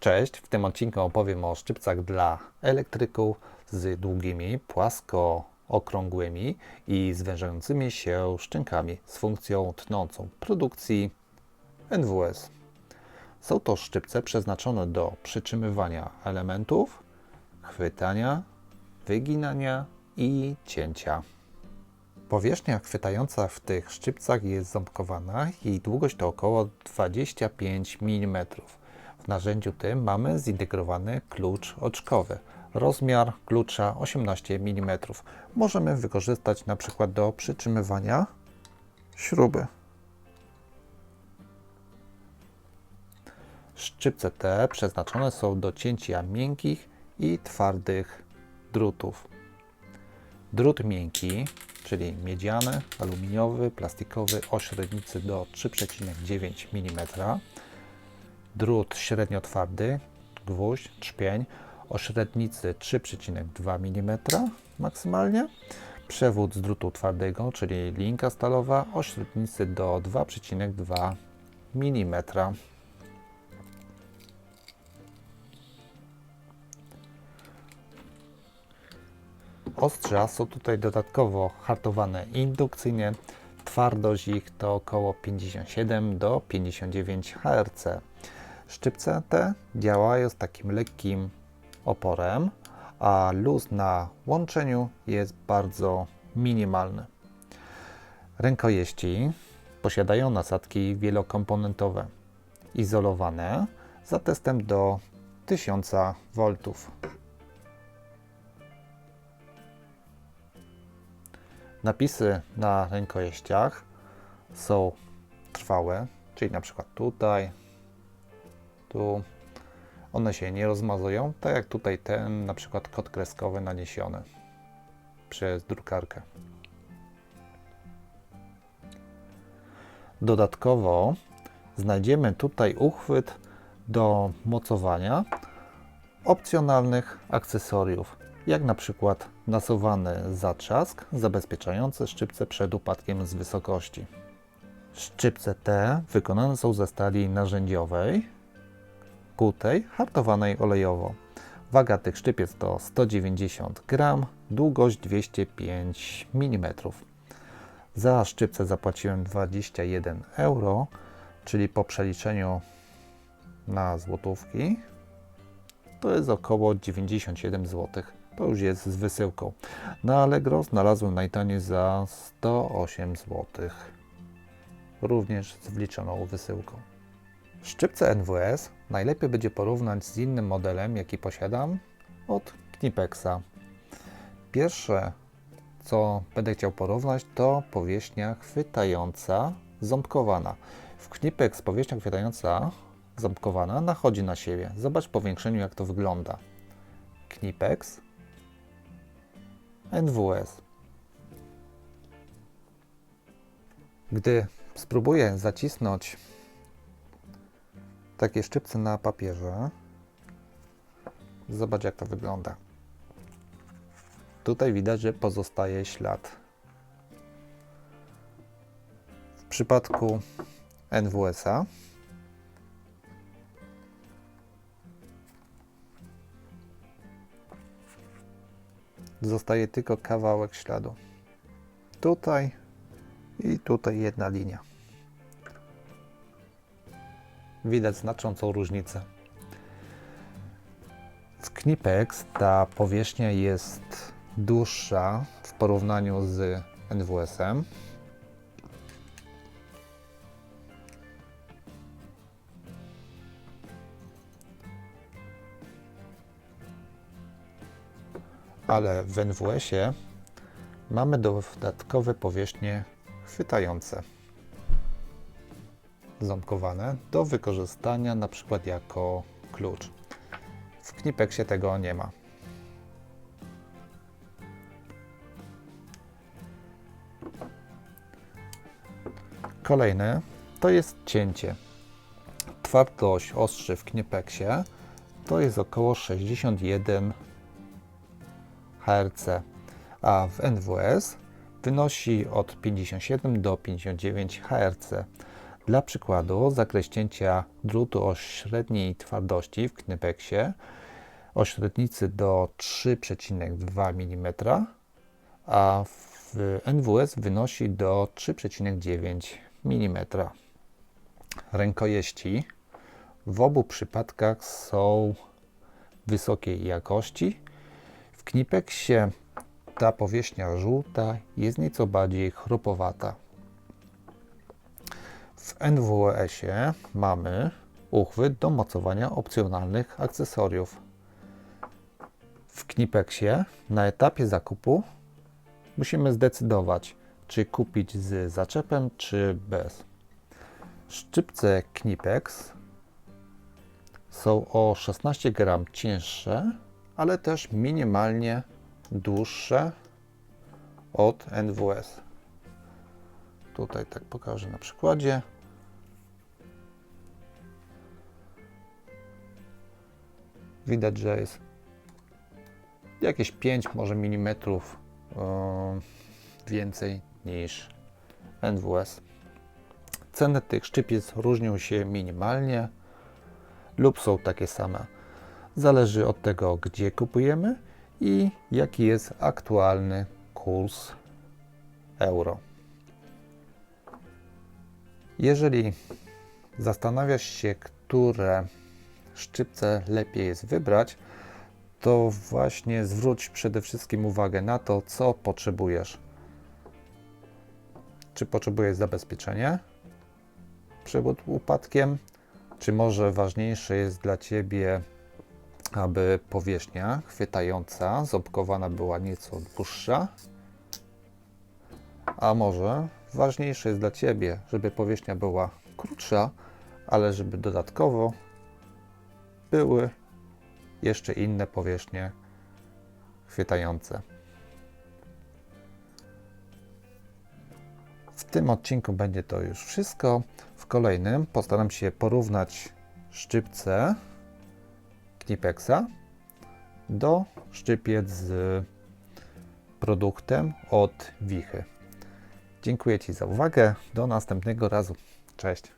Cześć, w tym odcinku opowiem o szczypcach dla elektryków z długimi, płasko okrągłymi i zwężającymi się szczękami z funkcją tnącą produkcji NWS. Są to szczypce przeznaczone do przytrzymywania elementów, chwytania, wyginania i cięcia. Powierzchnia chwytająca w tych szczypcach jest ząbkowana. Jej długość to około 25 mm. W narzędziu tym mamy zintegrowany klucz oczkowy. Rozmiar klucza 18 mm. Możemy wykorzystać na przykład do przytrzymywania śruby. Szczypce te przeznaczone są do cięcia miękkich i twardych drutów. Drut miękki, czyli miedziany, aluminiowy, plastikowy o średnicy do 3,9 mm. Drut średnio twardy, gwóźdź, trzpień o średnicy 3,2 mm maksymalnie. Przewód z drutu twardego, czyli linka stalowa o średnicy do 2,2 mm. Ostrza są tutaj dodatkowo hartowane indukcyjnie. Twardość ich to około 57 do 59 Hz. Szczypce te działają z takim lekkim oporem, a luz na łączeniu jest bardzo minimalny. Rękojeści posiadają nasadki wielokomponentowe, izolowane za testem do 1000 V. Napisy na rękojeściach są trwałe, czyli na przykład tutaj, tu. One się nie rozmazują, tak jak tutaj ten na przykład kod kreskowy naniesiony przez drukarkę. Dodatkowo znajdziemy tutaj uchwyt do mocowania opcjonalnych akcesoriów jak na przykład nasuwany zatrzask zabezpieczający szczypce przed upadkiem z wysokości. Szczypce te wykonane są ze stali narzędziowej, kutej, hartowanej olejowo. Waga tych szczypiec to 190 g, długość 205 mm. Za szczypce zapłaciłem 21 euro, czyli po przeliczeniu na złotówki to jest około 97 złotych to już jest z wysyłką. Na Allegro znalazłem najtaniej za 108 zł. Również z wliczoną wysyłką. Szczypce NWS najlepiej będzie porównać z innym modelem, jaki posiadam, od Knipexa. Pierwsze, co będę chciał porównać, to powierzchnia chwytająca ząbkowana. W Knipex powierzchnia chwytająca ząbkowana nachodzi na siebie. Zobacz w powiększeniu, jak to wygląda. Knipex NWS. Gdy spróbuję zacisnąć takie szczypce na papierze, zobacz jak to wygląda. Tutaj widać, że pozostaje ślad. W przypadku NWS-a zostaje tylko kawałek śladu. Tutaj i tutaj jedna linia. Widać znaczącą różnicę. W Knipex ta powierzchnia jest dłuższa w porównaniu z NWS-em. ale w NWS-ie mamy dodatkowe powierzchnie chwytające ząbkowane do wykorzystania na przykład jako klucz. W Knipexie tego nie ma. Kolejne to jest cięcie. Twardość ostrzy w Knipexie to jest około 61 HRC, a w NWS wynosi od 57 do 59 HRC. Dla przykładu, zakres cięcia drutu o średniej twardości w Knypeksie o średnicy do 3,2 mm, a w NWS wynosi do 3,9 mm. Rękojeści w obu przypadkach są wysokiej jakości. W Knipeksie ta powierzchnia żółta jest nieco bardziej chropowata. W NWS-ie mamy uchwyt do mocowania opcjonalnych akcesoriów. W Knipeksie na etapie zakupu musimy zdecydować, czy kupić z zaczepem, czy bez. Szczypce Knipex są o 16 gram cięższe, ale też minimalnie dłuższe od NWS. Tutaj tak pokażę na przykładzie. Widać, że jest jakieś 5 może milimetrów e, więcej niż NWS. Ceny tych szczypiec różnią się minimalnie lub są takie same. Zależy od tego, gdzie kupujemy i jaki jest aktualny kurs euro. Jeżeli zastanawiasz się, które szczypce lepiej jest wybrać, to właśnie zwróć przede wszystkim uwagę na to, co potrzebujesz. Czy potrzebujesz zabezpieczenia przed upadkiem, czy może ważniejsze jest dla Ciebie, aby powierzchnia chwytająca ząbkowana była nieco dłuższa? A może ważniejsze jest dla Ciebie, żeby powierzchnia była krótsza, ale żeby dodatkowo były jeszcze inne powierzchnie chwytające. W tym odcinku będzie to już wszystko. W kolejnym postaram się porównać szczypce Knipexa do szczypiec z produktem od Wichy. Dziękuję Ci za uwagę. Do następnego razu. Cześć.